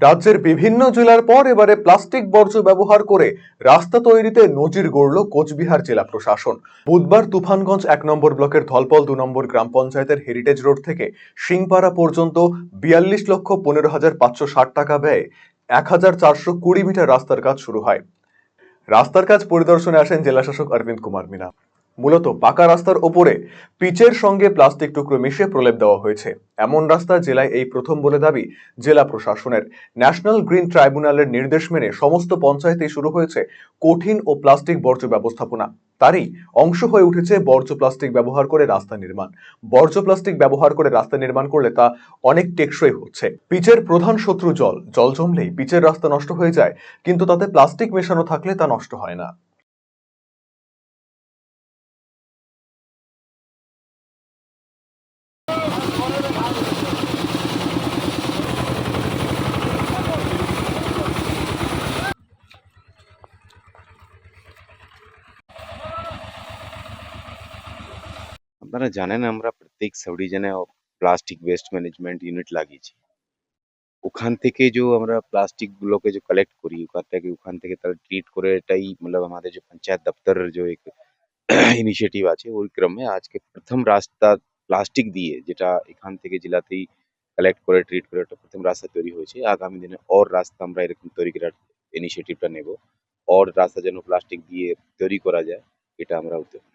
রাজ্যের বিভিন্ন জেলার পর এবারে প্লাস্টিক বর্জ্য ব্যবহার করে রাস্তা তৈরিতে নজির গড়ল কোচবিহার জেলা প্রশাসন। বুধবার তুফানগঞ্জ এক নম্বর ব্লকের ধলপল দু নম্বর গ্রাম পঞ্চায়েতের হেরিটেজ রোড থেকে সিংপাড়া পর্যন্ত বিয়াল্লিশ লক্ষ পনেরো হাজার পাঁচশো ষাট টাকা ব্যয়ে এক হাজার চারশো কুড়ি মিটার রাস্তার কাজ শুরু হয়। রাস্তার কাজ পরিদর্শনে আসেন জেলাশাসক অরবিন্দ কুমার মিনা। মূলত পাকা রাস্তার ওপরে পিচের সঙ্গে প্লাস্টিক টুকরো মিশে প্রলেপ দেওয়া হয়েছে। এমন রাস্তা জেলায় এই প্রথম বলে দাবি জেলা প্রশাসনের। ন্যাশনাল গ্রিন ট্রাইব্যুনালের নির্দেশ মেনে সমস্ত পঞ্চায়েতে শুরু হয়েছে কঠিন ও প্লাস্টিক বর্জ্য ব্যবস্থাপনা। তারই অংশ হয়ে উঠেছে বর্জ্য প্লাস্টিক ব্যবহার করে রাস্তা নির্মাণ। বর্জ্য প্লাস্টিক ব্যবহার করে রাস্তা নির্মাণ করলে তা অনেক টেকসই হচ্ছে। পিচের প্রধান শত্রু জল। জল জমলেই পিচের রাস্তা নষ্ট হয়ে যায়, কিন্তু তাতে প্লাস্টিক মেশানো থাকলে তা নষ্ট হয় না। আপনারা জানেন আমরা প্রত্যেক সাব ডিভিশনে প্লাস্টিক ওয়েস্ট ম্যানেজমেন্ট ইউনিট লাগিয়েছি ওখান থেকে যে আমরা প্লাস্টিকগুলোকে যে কালেক্ট করি ওখানটাকে ওখান থেকে তারা ট্রিট করে এটাই মতলব আমাদের যে পঞ্চায়েত দপ্তরের যে এক ইনিশিয়েটিভ আছে ওই ক্রমে আজকে প্রথম রাস্তা প্লাস্টিক দিয়ে যেটা এখান থেকে জেলাতেই কালেক্ট করে ট্রিট করে একটা প্রথম রাস্তা তৈরি হয়েছে আগামী দিনে ওর রাস্তা আমরা এরকম তৈরি করার ইনিশিয়েটিভটা নেব ওর রাস্তা যেন প্লাস্টিক দিয়ে তৈরি করা যায় এটা আমরা উদ্যোগ